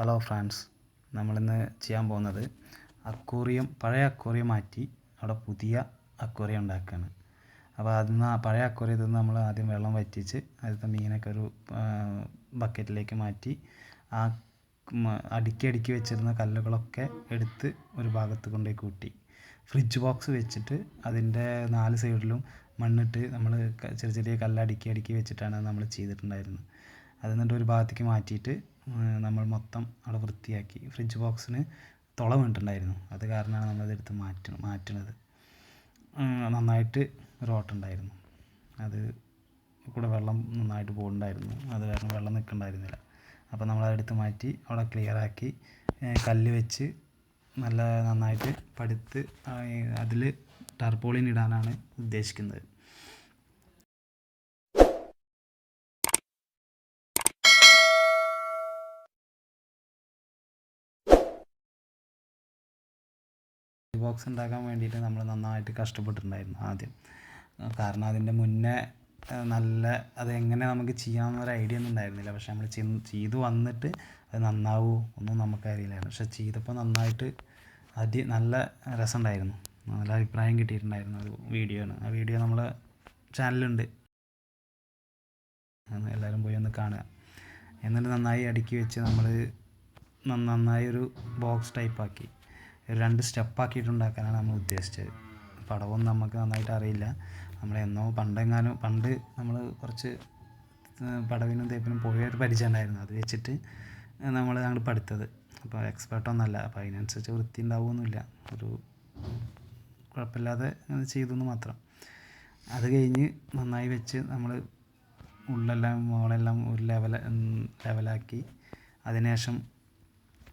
Hello France നമ്മളിന്ന് ചെയ്യാൻ പോകുന്നത് അക്വേറിയം പഴയ അക്വേറിയം മാറ്റി അവിടെ പുതിയ അക്വേറിയം ഉണ്ടാക്കുകയാണ്. അപ്പോൾ അതിൽ നിന്ന് ആ പഴയ അക്വേറിയത്തിൽ നിന്ന് നമ്മൾ ആദ്യം വെള്ളം വറ്റിച്ച് അതിലത്തെ മീനൊക്കെ ഒരു ബക്കറ്റിലേക്ക് മാറ്റി ആ അടുക്കി അടുക്കി വെച്ചിരുന്ന കല്ലുകളൊക്കെ എടുത്ത് ഒരു ഭാഗത്ത് കൊണ്ടുപോയി കൂട്ടി. ഫ്രിഡ്ജ് ബോക്സ് വെച്ചിട്ട് അതിന്റെ നാല് സൈഡിലും മണ്ണിട്ട് നമ്മൾ ചെറിയ ചെറിയ കല്ല് അടുക്കി അടുക്കി വെച്ചിട്ടാണ് നമ്മൾ ചെയ്തിട്ടുണ്ടായിരുന്നത്. അത് എന്നിട്ട് ഒരു ഭാഗത്തേക്ക് മാറ്റിയിട്ട് നമ്മൾ മൊത്തം അവിടെ വൃത്തിയാക്കി ഫ്രിഡ്ജ് ബോക്സിന് തുള വീണിട്ടുണ്ടായിരുന്നു. അത് കാരണമാണ് നമ്മളതെടുത്ത് മാറ്റ മാറ്റണത്. നന്നായിട്ട് റോട്ടുണ്ടായിരുന്നു അത് കൂടെ വെള്ളം നന്നായിട്ട് പോകുന്നുണ്ടായിരുന്നു അത് കാരണം വെള്ളം നിൽക്കണ്ടായിരുന്നില്ല. അപ്പോൾ നമ്മളതെടുത്ത് മാറ്റി അവിടെ ക്ലിയറാക്കി കല്ല് വെച്ച് നല്ല നന്നായിട്ട് പടുത്ത് അതിൽ ടർപോളിൻ ഇടാനാണ് ഉദ്ദേശിക്കുന്നത്. ബോക്സ് ഉണ്ടാക്കാൻ വേണ്ടിയിട്ട് നമ്മൾ നന്നായിട്ട് കഷ്ടപ്പെട്ടിട്ടുണ്ടായിരുന്നു ആദ്യം. കാരണം അതിന്റെ മുന്നേ നല്ല അത് എങ്ങനെ നമുക്ക് ചെയ്യാമെന്നൊരു ഐഡിയ ഒന്നും ഉണ്ടായിരുന്നില്ല. പക്ഷെ നമ്മൾ ചെയ്തു വന്നിട്ട് അത് നന്നാവൂ ഒന്നും നമുക്കറിയില്ലായിരുന്നു പക്ഷെ ചെയ്തപ്പോൾ നന്നായിട്ട് അതി നല്ല രസമുണ്ടായിരുന്നു. നല്ല അഭിപ്രായം കിട്ടിയിട്ടുണ്ടായിരുന്നു ഒരു വീഡിയോ ആണ് ആ വീഡിയോ നമ്മളെ ചാനലുണ്ട് എല്ലാവരും പോയി ഒന്ന് കാണുക. എന്നിട്ട് നന്നായി അടുക്കി വെച്ച് നമ്മൾ നന്നായി ഒരു ബോക്സ് ടൈപ്പാക്കി രണ്ട് സ്റ്റെപ്പാക്കിയിട്ട് ഉണ്ടാക്കാനാണ് നമ്മൾ ഉദ്ദേശിച്ചത്. പടവൊന്നും നമുക്ക് നന്നായിട്ട് അറിയില്ല. നമ്മളെന്നോ പണ്ടെങ്ങാനും പണ്ട് നമ്മൾ കുറച്ച് പടവിനും തേപ്പിനും പോയൊരു പരിചയം ഉണ്ടായിരുന്നു അത് വെച്ചിട്ട് നമ്മൾ അങ്ങോട്ട് പഠിത്തത്. അപ്പോൾ എക്സ്പേർട്ടൊന്നുമല്ല അപ്പോൾ അതിനനുസരിച്ച് വൃത്തി ഉണ്ടാവുമൊന്നുമില്ല. ഒരു കുഴപ്പമില്ലാതെ അങ്ങനെ ചെയ്തു എന്ന് മാത്രം. അത് കഴിഞ്ഞ് നന്നായി വെച്ച് നമ്മൾ ഉള്ളെല്ലാം മുകളെല്ലാം ഒരു ലെവൽ ലെവലാക്കി. അതിനുശേഷം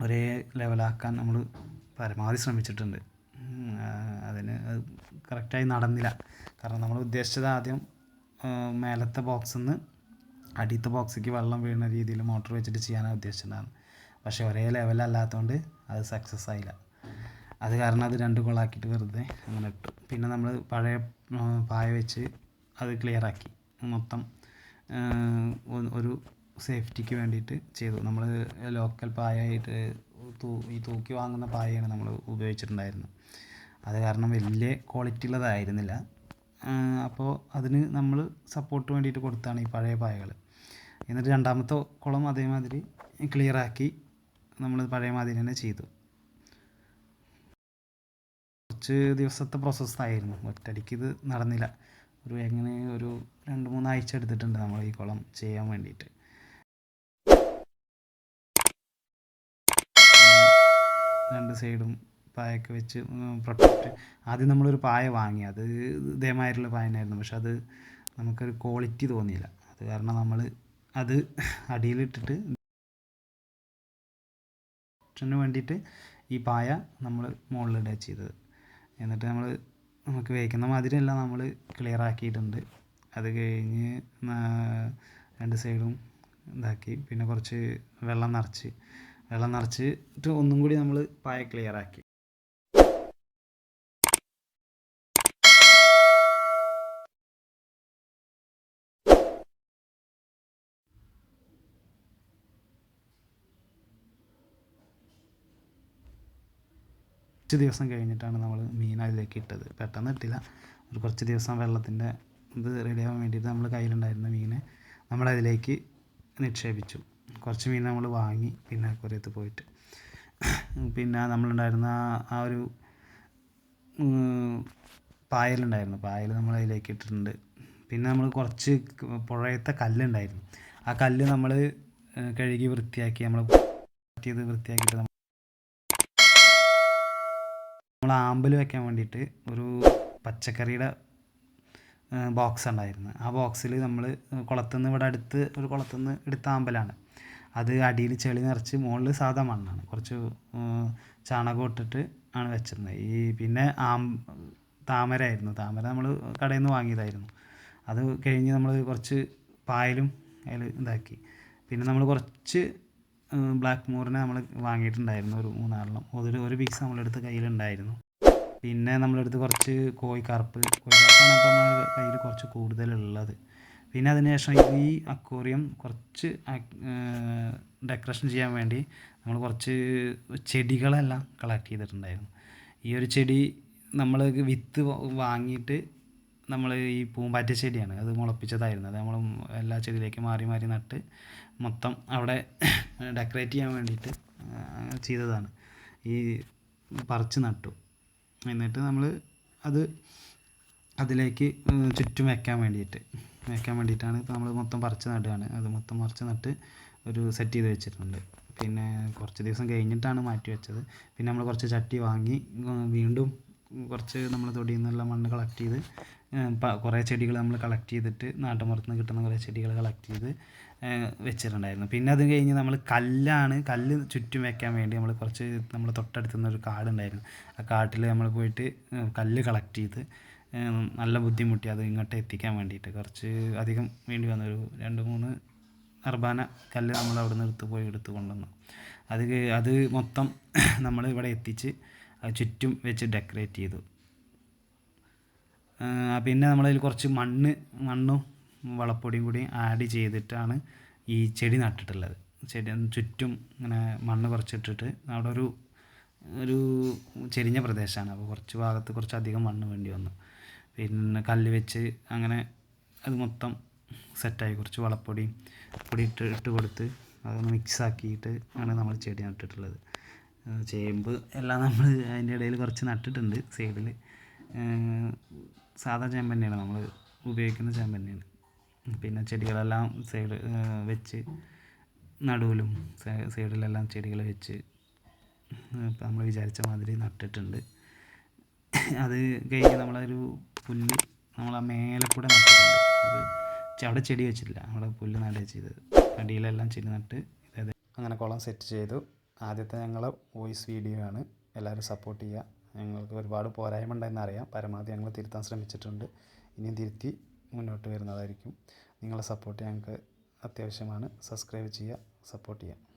ഒരേ ലെവലാക്കാൻ നമ്മൾ പരമാവധി ശ്രമിച്ചിട്ടുണ്ട്. അതിന് അത് കറക്റ്റായി നടന്നില്ല. കാരണം നമ്മൾ ഉദ്ദേശിച്ചത് ആദ്യം മേലത്തെ ബോക്സിൽ നിന്ന് അടിയത്തെ ബോക്സിലേക്ക് വെള്ളം വീഴുന്ന രീതിയിൽ മോട്ടർ വെച്ചിട്ട് ചെയ്യാനാണ് ഉദ്ദേശിച്ചിട്ടുണ്ടായിരുന്നത്. പക്ഷേ ഒരേ ലെവലല്ലാത്തതുകൊണ്ട് അത് സക്സസ് ആയില്ല. അത് കാരണം അത് രണ്ട് കൊളാക്കിയിട്ട് വെറുതെ അങ്ങനെ ഇട്ടു. പിന്നെ നമ്മൾ പഴയ പായ വെച്ച് അത് ക്ലിയറാക്കി മൊത്തം ഒരു സേഫ്റ്റിക്ക് വേണ്ടിയിട്ട് ചെയ്തു. നമ്മൾ ലോക്കൽ പായായിട്ട് തൂ ഈ തൂക്കി വാങ്ങുന്ന പായയാണ് നമ്മൾ ഉപയോഗിച്ചിട്ടുണ്ടായിരുന്നത്. അത് കാരണം വലിയ ക്വാളിറ്റി ഉള്ളതായിരുന്നില്ല അപ്പോൾ അതിന് നമ്മൾ സപ്പോർട്ട് വേണ്ടിയിട്ട് കൊടുത്താണ് ഈ പഴയ പായകൾ എന്നിട്ട് രണ്ടാമത്തെ കുളം അതേമാതിരി ക്ലിയറാക്കി നമ്മൾ പഴയ മാതിരി തന്നെ ചെയ്തു. കുറച്ച് ദിവസത്തെ പ്രോസസ്സായിരുന്നു ഒറ്റടിക്ക് ഇത് നടന്നില്ല. ഒരു എങ്ങനെ ഒരു രണ്ട് മൂന്നാഴ്ച എടുത്തിട്ടുണ്ട് നമ്മൾ ഈ കുളം ചെയ്യാൻ വേണ്ടിയിട്ട്. രണ്ട് സൈഡും പായൊക്കെ വെച്ച് പ്രൊട്ടക്റ്റ്. ആദ്യം നമ്മളൊരു പായ വാങ്ങി. അത് ഇതേമാതിരിയുള്ള പായനായിരുന്നു. പക്ഷെ അത് നമുക്കൊരു ക്വാളിറ്റി തോന്നിയില്ല. അത് കാരണം നമ്മൾ അത് അടിയിലിട്ടിട്ട് ന് വേണ്ടിയിട്ട് ഈ പായ നമ്മൾ മുകളിലിടുക ചെയ്തത്. എന്നിട്ട് നമ്മൾ നമുക്ക് വേവിക്കുന്ന മാതിരിയെല്ലാം നമ്മൾ ക്ലിയർ ആക്കിയിട്ടുണ്ട്. അത് കഴിഞ്ഞ് രണ്ട് സൈഡും ഇതാക്കി. പിന്നെ കുറച്ച് വെള്ളം നിറച്ച്. വെള്ളം നിറച്ചിട്ട് ഒന്നും കൂടി നമ്മൾ പായ ക്ലിയർ ആക്കി. കുറച്ച് ദിവസം കഴിഞ്ഞിട്ടാണ് നമ്മൾ മീൻ അതിലേക്ക് ഇട്ടത്. പെട്ടെന്ന് ഇട്ടില്ല ഒരു കുറച്ച് ദിവസം വെള്ളത്തിന്റെ ഇത് റെഡിയാവാൻ വേണ്ടിയിട്ട് നമ്മൾ കയ്യിലുണ്ടായിരുന്ന മീനെ നമ്മളതിലേക്ക് നിക്ഷേപിച്ചു. കുറച്ച് മീൻ നമ്മൾ വാങ്ങി പിന്നെ അക്വറിയത്ത് പോയിട്ട്. പിന്നെ നമ്മളുണ്ടായിരുന്ന ആ- ഒരു പായലുണ്ടായിരുന്നു. പായൽ നമ്മൾ അതിലേക്ക് ഇട്ടിട്ടുണ്ട്. പിന്നെ നമ്മൾ കുറച്ച് പുഴയത്തെ കല്ലുണ്ടായിരുന്നു. ആ കല്ല് നമ്മൾ കഴുകി വൃത്തിയാക്കി നമ്മൾ പറ്റിയത് വൃത്തിയാക്കിയിട്ട് നമ്മൾ നമ്മൾ ആമ്പൽ വെക്കാൻ വേണ്ടിയിട്ട് ഒരു പച്ചക്കറിയുടെ ബോക്സ് ഉണ്ടായിരുന്നു. ആ ബോക്സിൽ നമ്മൾ കുളത്തുനിന്ന് ഇവിടെ അടുത്ത് ഒരു കുളത്തുനിന്ന് എടുത്ത ആമ്പലാണ്. അത് അടിയിൽ ചെളി നിറച്ച് മുകളിൽ സാധാ മണ്ണാണ്. കുറച്ച് ചാണകം ഇട്ടിട്ട് ആണ് വെച്ചിരുന്നത്. ഈ പിന്നെ ആം താമരയായിരുന്നു താമര നമ്മൾ കടയിൽ നിന്ന് വാങ്ങിയതായിരുന്നു. അത് കഴിഞ്ഞ് നമ്മൾ കുറച്ച് പായലും അതിൽ ഇതാക്കി. പിന്നെ നമ്മൾ കുറച്ച് ബ്ലാക്ക് മോറിനെ നമ്മൾ വാങ്ങിയിട്ടുണ്ടായിരുന്നു ഒരു മൂന്നാലെണ്ണം. ഒരു ഒരു പീസ് നമ്മളെടുത്ത് കയ്യിലുണ്ടായിരുന്നു. പിന്നെ നമ്മളെടുത്ത് കുറച്ച് കോഴിക്കറുപ്പ് കോഴിക്കറുപ്പാണ് ഇപ്പോൾ നമ്മുടെ കയ്യിൽ കുറച്ച് കൂടുതലുള്ളത്. പിന്നെ അതിനുശേഷം ഈ അക്വേറിയം കുറച്ച് ഡെക്കറേഷൻ ചെയ്യാൻ വേണ്ടി നമ്മൾ കുറച്ച് ചെടികളെല്ലാം കളക്ട് ചെയ്തിട്ടുണ്ടായിരുന്നു. ഈ ഒരു ചെടി നമ്മൾ വിത്ത് വാങ്ങിയിട്ട് നമ്മൾ ഈ പൂമ്പാറ്റ ചെടിയാണ്. അത് മുളപ്പിച്ചതായിരുന്നു. അത് നമ്മൾ എല്ലാ ചെടിയിലേക്ക് മാറി മാറി നട്ട് മൊത്തം അവിടെ ഡെക്കറേറ്റ് ചെയ്യാൻ വേണ്ടിയിട്ട് ചെയ്തതാണ്. ഈ പറിച്ച് നട്ടു. എന്നിട്ട് നമ്മൾ അത് അതിലേക്ക് ചുറ്റും വെക്കാൻ വേണ്ടിയിട്ട്. വെക്കാൻ വേണ്ടിയിട്ടാണ് ഇപ്പോൾ നമ്മൾ മൊത്തം പറിച്ച് നടുകയാണ്. അത് മൊത്തം പറിച്ച് നട്ട് ഒരു സെറ്റ് ചെയ്ത് വെച്ചിട്ടുണ്ട്. പിന്നെ കുറച്ച് ദിവസം കഴിഞ്ഞിട്ടാണ് മാറ്റി വെച്ചത്. പിന്നെ നമ്മൾ കുറച്ച് ചട്ടി വാങ്ങി വീണ്ടും കുറച്ച് നമ്മൾ തൊടിയിൽ നിന്നുള്ള മണ്ണ് കളക്ട് ചെയ്ത് കുറേ ചെടികൾ നമ്മൾ കളക്ട് ചെയ്തിട്ട് നാട്ടുമ്പുറത്ത് നിന്ന് കിട്ടുന്ന കുറേ ചെടികൾ കളക്ട് ചെയ്ത് വെച്ചിട്ടുണ്ടായിരുന്നു. പിന്നെ അത് കഴിഞ്ഞ് നമ്മൾ കല്ലാണ് കല്ല് ചുറ്റും വെക്കാൻ വേണ്ടി നമ്മൾ കുറച്ച് നമ്മൾ തൊട്ടടുത്ത് നിന്ന് ഒരു കാടുണ്ടായിരുന്നു. ആ കാട്ടിൽ നമ്മൾ പോയിട്ട് കല്ല് കളക്ട് ചെയ്ത് നല്ല ബുദ്ധിമുട്ടി അത് ഇങ്ങോട്ട് എത്തിക്കാൻ വേണ്ടിയിട്ട്. കുറച്ച് അധികം വേണ്ടി വന്നു ഒരു രണ്ട് മൂന്ന് അർബാന കല്ല് നമ്മൾ അവിടെ നിന്ന് എടുത്ത് പോയി എടുത്തു കൊണ്ടുവന്നു. അത് അത് മൊത്തം നമ്മൾ ഇവിടെ എത്തിച്ച് ചുറ്റും വെച്ച് ഡെക്കറേറ്റ് ചെയ്തു. പിന്നെ നമ്മളതിൽ കുറച്ച് മണ്ണ് മണ്ണും വളപ്പൊടിയും കൂടി ആഡ് ചെയ്തിട്ടാണ് ഈ ചെടി നട്ടിട്ടുള്ളത്. ചെടി ചുറ്റും ഇങ്ങനെ മണ്ണ് കുറച്ചിട്ടിട്ട് അവിടെ ഒരു ഒരു ചെരിഞ്ഞ പ്രദേശമാണ്. അപ്പോൾ കുറച്ച് ഭാഗത്ത് കുറച്ച് അധികം മണ്ണ് വേണ്ടി വന്നു. പിന്നെ കല്ല് വെച്ച് അങ്ങനെ അത് മൊത്തം സെറ്റായി. കുറച്ച് വളപ്പൊടിയും പൊടി ഇട്ട് ഇട്ട് കൊടുത്ത് അതൊന്ന് മിക്സ് ആക്കിയിട്ട് ആണ് നമ്മൾ ചെടി നട്ടിട്ടുള്ളത്. ചേമ്പ് എല്ലാം നമ്മൾ അതിന്റെ ഇടയിൽ കുറച്ച് നട്ടിട്ടുണ്ട് സൈഡിൽ സാധാ ചേമ്പ് തന്നെയാണ് നമ്മൾ ഉപയോഗിക്കുന്ന ചേമ്പ് തന്നെയാണ്. പിന്നെ ചെടികളെല്ലാം സൈഡ് വെച്ച് നടുവിലും സൈഡിലെല്ലാം ചെടികൾ വെച്ച് നമ്മൾ വിചാരിച്ച മാതിരി നട്ടിട്ടുണ്ട്. അത് കഴിഞ്ഞ് നമ്മളൊരു പുല്ല് നമ്മൾ ആ മേലെ കൂടെ നട്ടിട്ടുണ്ട്. അത് അവിടെ ചെടി വെച്ചിട്ടില്ല. അവിടെ പുല്ല് നടുക ചെയ്തത്. അടിയിലെല്ലാം ചെടി നട്ട് ഇതേ അങ്ങനെ കുളം സെറ്റ് ചെയ്തു. ആദ്യത്തെ ഞങ്ങളെ വോയിസ് വീഡിയോ ആണ്. എല്ലാവരും സപ്പോർട്ട് ചെയ്യുക. ഞങ്ങൾക്ക് ഒരുപാട് പോരായ്മ ഉണ്ടെന്ന് അറിയാം. പരമാവധി ഞങ്ങൾ തിരുത്താൻ ശ്രമിച്ചിട്ടുണ്ട്. ഇനിയും തിരുത്തി മുന്നോട്ട് വരുന്നതായിരിക്കും. നിങ്ങളെ സപ്പോർട്ട് ഞങ്ങൾക്ക് അത്യാവശ്യമാണ്. സബ്സ്ക്രൈബ് ചെയ്യുക സപ്പോർട്ട് ചെയ്യുക.